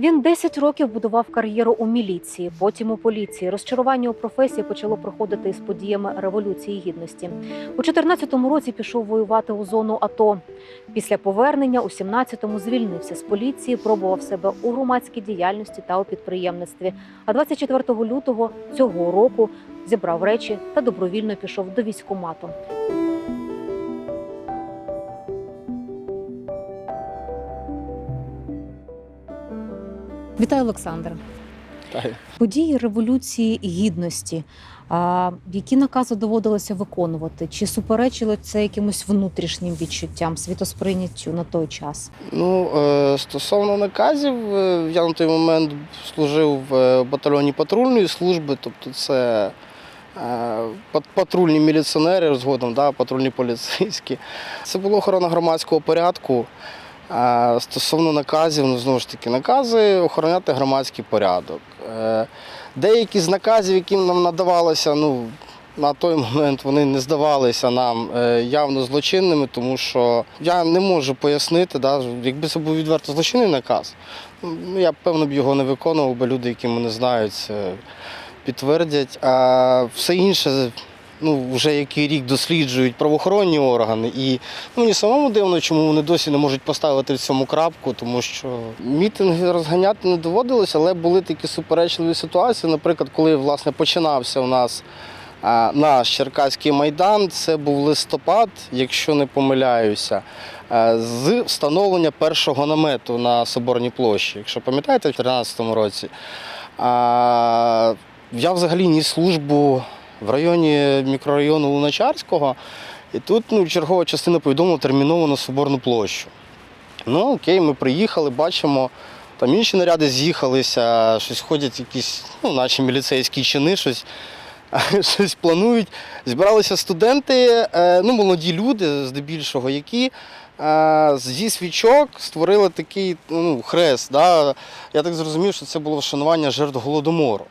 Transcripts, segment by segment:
Він 10 років будував кар'єру у міліції, потім у поліції. Розчарування у професії почало проходити із подіями революції гідності. У 14-му році пішов воювати у зону АТО. Після повернення у 17-му звільнився з поліції, пробував себе у громадській діяльності та у підприємництві. А 24 лютого цього року зібрав речі та добровільно пішов до військкомату. Вітаю, Олександр. Так. Події революції гідності. А, які накази доводилося виконувати? Чи суперечило це якимось внутрішнім відчуттям, світосприйняттю на той час? Ну, е, стосовно наказів, е, я на той момент служив в е, батальйоні патрульної служби, тобто це патрульні міліціонери, згодом да, патрульні поліцейські. Це була охорона громадського порядку. Стосовно наказів, ну знову ж таки, накази охороняти громадський порядок. Е, Деякі з наказів, які нам надавалися, ну, на той момент вони не здавалися нам е, явно злочинними, тому що я не можу пояснити, да, якби це був відверто злочинний наказ, ну, я певно б його не виконував, бо люди, які мене знають, це підтвердять. А все інше, ну, вже який рік досліджують правоохоронні органи. І ну, мені самому дивно, чому вони досі не можуть поставити в цьому крапку, тому що мітинги розганяти не доводилося, але були такі суперечливі ситуації. Наприклад, коли власне починався у нас. Наш Черкаський майдан це був листопад, якщо не помиляюся, з встановлення першого намету на Соборній площі. Якщо пам'ятаєте, в 2013 році. Я взагалі ніс службу в районі мікрорайону Луначарського, і тут ну, чергова частина повідомила терміново на Соборну площу. Ну, окей, ми приїхали, бачимо. Там інші наряди з'їхалися, щось ходять якісь, ну, наші міліцейські чини, щось щось планують. Зібралися студенти, е, ну, молоді люди, здебільшого, які е, зі свічок створили такий ну, хрест. Да? Я так зрозумів, що це було вшанування жертв голодомору.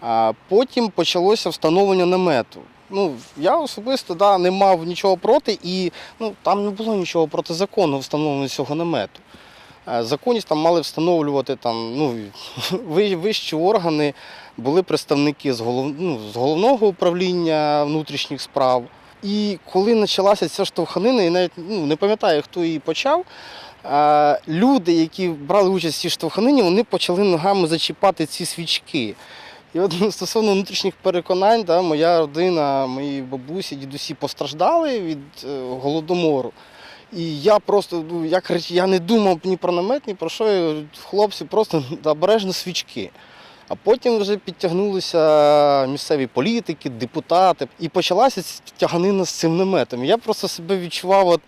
А потім почалося встановлення намету. Ну, я особисто да, не мав нічого проти, і ну, там не було нічого протизаконного встановлення цього намету. Е, Законність там мали встановлювати там, ну, вищі органи, були представники з, голов... ну, з головного управління внутрішніх справ. І коли почалася ця штовханина, я навіть ну, не пам'ятаю, хто її почав. е, Люди, які брали участь в цій штовханині, вони почали ногами зачіпати ці свічки. І от ну, стосовно внутрішніх переконань, да, моя родина, мої бабусі, дідусі постраждали від е, голодомору. І я просто ну, я, я не думав ні про намет, ні про що. Хлопці просто обережно свічки. А потім вже підтягнулися місцеві політики, депутати. І почалася тяганина з цим наметом. Я просто себе відчував от,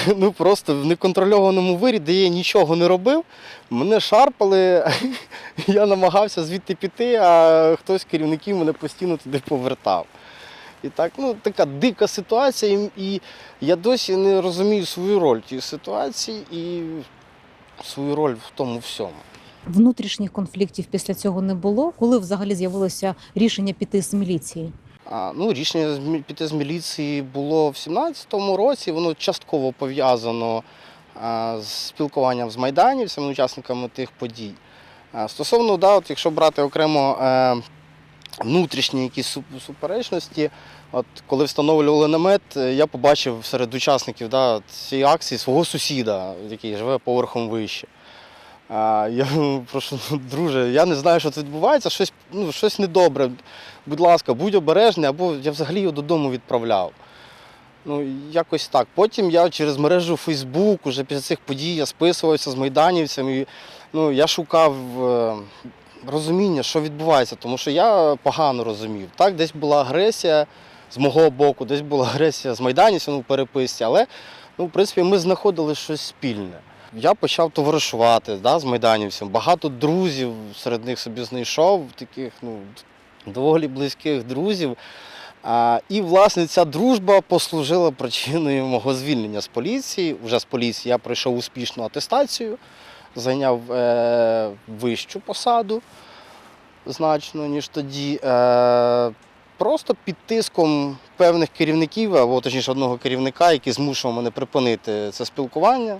ну, просто в неконтрольованому вирі, де я нічого не робив. Мене шарпали, я намагався звідти піти, а хтось з керівників мене постійно туди повертав. І так, ну, така дика ситуація, і- і я досі не розумію свою роль тій ситуації і свою роль в тому всьому. Внутрішніх конфліктів після цього не було. Коли взагалі з'явилося рішення піти з міліції? Ну, рішення піти з міліції було в 17-му році, воно частково пов'язано з спілкуванням з майданівцями, учасниками тих подій. Стосовно, да, от, якщо брати окремо е, внутрішні якісь суперечності, от, коли встановлювали намет, е, я побачив серед учасників да, цієї акції свого сусіда, який живе поверхом вище. А, я прошу, «Ну, друже, я не знаю, що тут відбувається, щось, ну, щось недобре. Будь ласка, будь обережний, або я взагалі його додому відправляв. Ну, якось так. Потім я через мережу Facebook, уже після цих подій я списувався з майданівцями. Ну, я шукав е, розуміння, що відбувається, тому що я погано розумів. Так, десь була агресія з мого боку, десь була агресія з майданівцями у переписці, але ну, в принципі ми знаходили щось спільне. Я почав товаришувати да, з майданівцями. Багато друзів серед них собі знайшов, таких ну, доволі близьких друзів. А, і, власне, ця дружба послужила причиною мого звільнення з поліції. Вже з поліції я пройшов успішну атестацію, зайняв е, вищу посаду значно, ніж тоді. Е, просто під тиском певних керівників, або точніше одного керівника, який змушував мене припинити це спілкування,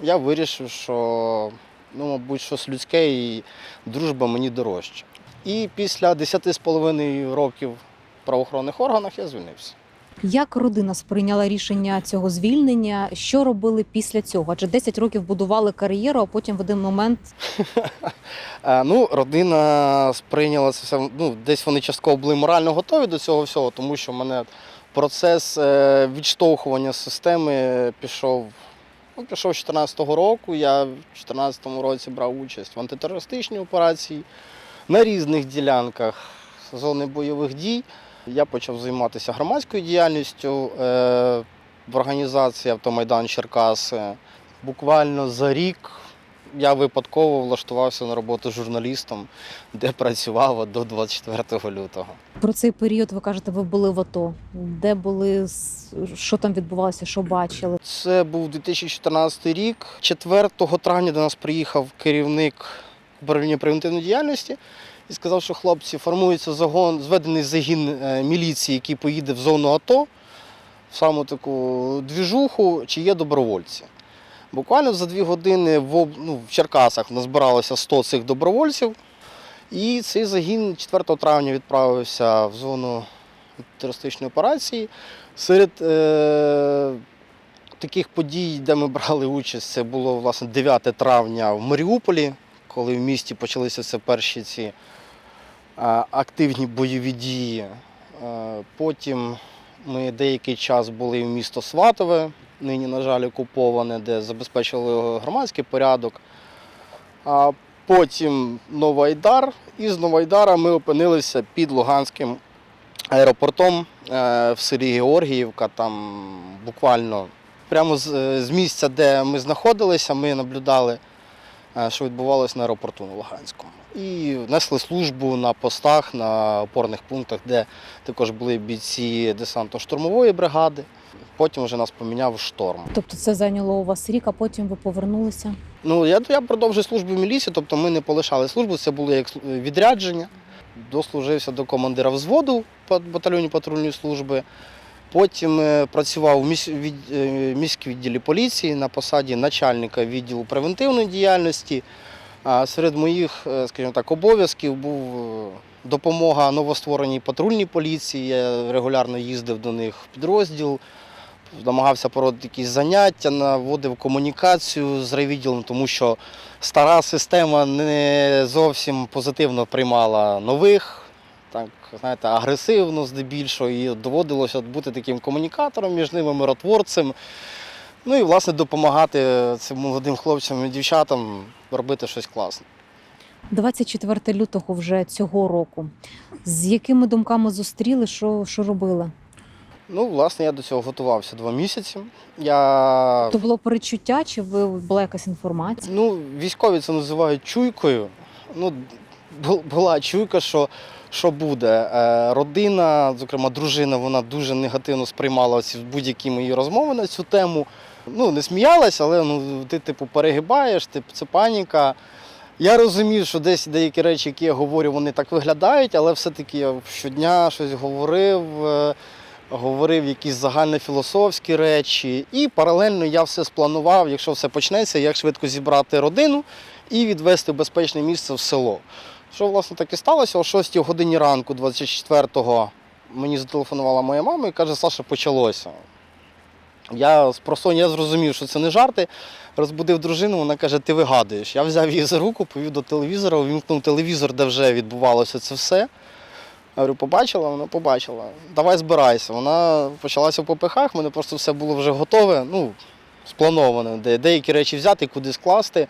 я вирішив, що ну, мабуть, щось людське і дружба мені дорожче. І після 10,5 років в правоохоронних органах я звільнився. Як родина сприйняла рішення цього звільнення? Що робили після цього? Адже 10 років будували кар'єру, а потім в один момент Е, Ну, родина сприйняла це все. Ну, десь вони частково були морально готові до цього всього, тому що в мене процес е, відштовхування системи пішов. Ну, з 2014 року. Я в 2014 році брав участь в антитерористичній операції на різних ділянках зони бойових дій. Я почав займатися громадською діяльністю е, в організації Автомайдан Черкаси. Буквально за рік я випадково влаштувався на роботу журналістом, де працював до 24 лютого. про цей період ви кажете, ви були в АТО. Де були що там відбувалося, що бачили? Це був 2014 рік. 4 травня до нас приїхав керівник управління превентивної діяльності і сказав, що хлопці формується загон, зведений загін е, міліції, який поїде в зону АТО, в саму таку двіжуху, чи є добровольці. Буквально за дві години в, ну, в Черкасах назбиралося 100 цих добровольців. І цей загін 4 травня відправився в зону терористичної операції. Серед е, таких подій, де ми брали участь, це було власне 9 травня в Маріуполі, коли в місті почалися це перші ці е, активні бойові дії. Е, потім ми деякий час були в місто Сватове, нині, на жаль, окуповане, де забезпечили громадський порядок. А потім Новайдар, і з Новайдара ми опинилися під Луганським аеропортом е, в селі Георгіївка. Там буквально прямо з, з місця, де ми знаходилися, ми наблюдали, е, що відбувалося на аеропорту на Луганському. І несли службу на постах, на опорних пунктах, де також були бійці десантно-штурмової бригади. Потім вже нас поміняв шторм. Тобто це зайняло у вас рік, а потім ви повернулися. Ну, я, я продовжую службу в міліції, тобто ми не полишали службу, це було як відрядження. Дослужився до командира взводу батальйоні патрульної служби. Потім е, працював у місь, від, е, поліції на посаді начальника відділу превентивної діяльності. А серед моїх, е, скажімо так, обов'язків був е, допомога новоствореній патрульній поліції. Я регулярно їздив до них в підрозділ намагався проводити якісь заняття, наводив комунікацію з райвідділом, тому що стара система не зовсім позитивно приймала нових, так, знаєте, агресивно здебільшого, і доводилося бути таким комунікатором між ними, миротворцем. Ну і, власне, допомагати цим молодим хлопцям і дівчатам робити щось класне. 24 лютого вже цього року. З якими думками зустріли, що, що робили? Ну, власне, я до цього готувався два місяці. Я То було перечуття, чи була якась інформація? Ну, військові це називають чуйкою. Ну, була чуйка, що, що буде. Е, Родина, зокрема, дружина, вона дуже негативно сприймала ці будь-які мої розмови на цю тему. Ну, не сміялась, але ну, ти, типу, перегибаєш, типу, це паніка. Я розумів, що десь деякі речі, які я говорю, вони так виглядають, але все-таки я щодня щось говорив, е, говорив якісь загальнофілософські речі. І паралельно я все спланував, якщо все почнеться, як швидко зібрати родину і відвести в безпечне місце в село. Що, власне, так і сталося, о 6 годині ранку, 24-го, мені зателефонувала моя мама і каже, Саша, почалося. Я з просоння зрозумів, що це не жарти. Розбудив дружину, вона каже, ти вигадуєш. Я взяв її за руку, повів до телевізора, увімкнув телевізор, де вже відбувалося це все. Я говорю, побачила, вона побачила. Давай збирайся. Вона почалася в попихах, в мене просто все було вже готове, ну, сплановане, де деякі речі взяти, куди скласти.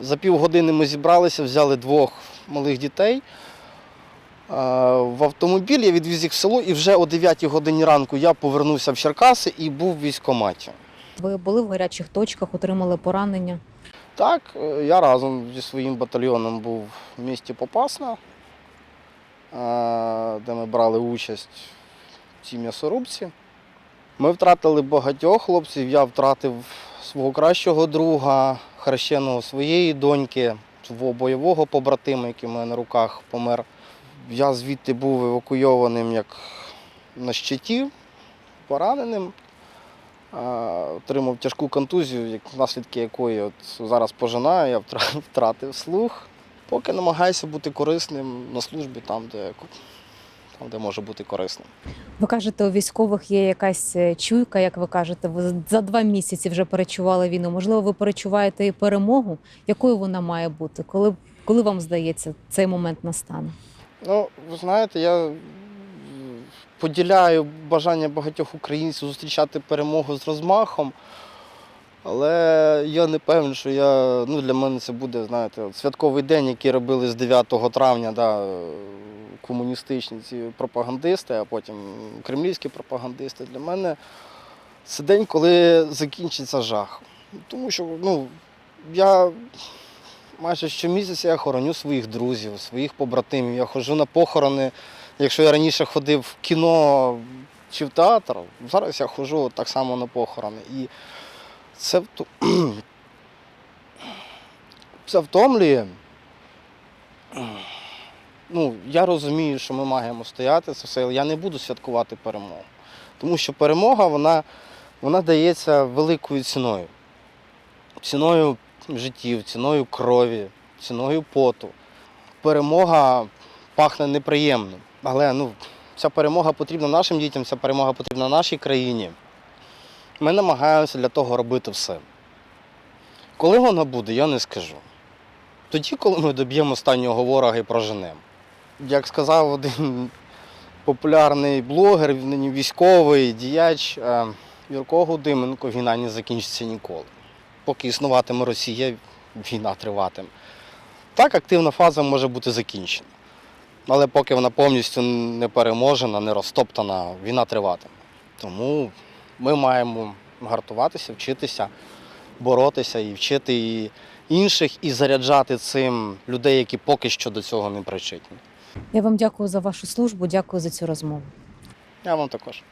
За півгодини ми зібралися, взяли двох малих дітей. Е, В автомобіль я відвіз їх в село, і вже о 9 годині ранку я повернувся в Черкаси і був в військкоматі. Ви були в гарячих точках, отримали поранення. Так, е, я разом зі своїм батальйоном був в місті Попасна, де ми брали участь в цій м'ясорубці. Ми втратили багатьох хлопців. Я втратив свого кращого друга, хрещеного своєї доньки, свого бойового побратима, який в мене на руках помер. Я звідти був евакуйованим як на щиті, пораненим. отримав тяжку контузію, наслідки якої от зараз пожинаю, я втратив слух. Поки намагаюся бути корисним на службі там, де, там, де може бути корисним. Ви кажете, у військових є якась е, чуйка, як ви кажете, ви за два місяці вже перечували війну. Можливо, ви перечуваєте і перемогу. Якою вона має бути? Коли, коли вам здається, цей момент настане? Ну, ви знаєте, я поділяю бажання багатьох українців зустрічати перемогу з розмахом, але я не певен, що я, ну, для мене це буде, знаєте, святковий день, який робили з 9 травня, да, комуністичні ці пропагандисти, а потім кремлівські пропагандисти. Для мене це день, коли закінчиться жах. Тому що ну, я майже щомісяця я хороню своїх друзів, своїх побратимів. Я ходжу на похорони. Якщо я раніше ходив в кіно чи в театр, зараз я ходжу так само на похорони. І це, це втомлює. Ну, я розумію, що ми маємо стояти це все, але я не буду святкувати перемогу. Тому що перемога вона, вона дається великою ціною. Ціною життів, ціною крові, ціною поту. Перемога пахне неприємно. Але ну, ця перемога потрібна нашим дітям, ця перемога потрібна нашій країні. Ми намагаємося для того робити все. Коли вона буде, я не скажу. Тоді, коли ми доб'ємо останнього ворога і проженемо. Як сказав один популярний блогер, нині військовий діяч е, Юрко Гудименко, війна не закінчиться ніколи поки існуватиме Росія, війна триватиме. Так, активна фаза може бути закінчена. Але поки вона повністю не переможена, не розтоптана, війна триватиме. Тому ми маємо гартуватися, вчитися, боротися і вчити і інших, і заряджати цим людей, які поки що до цього не причетні. Я вам дякую за вашу службу, дякую за цю розмову. Я вам також.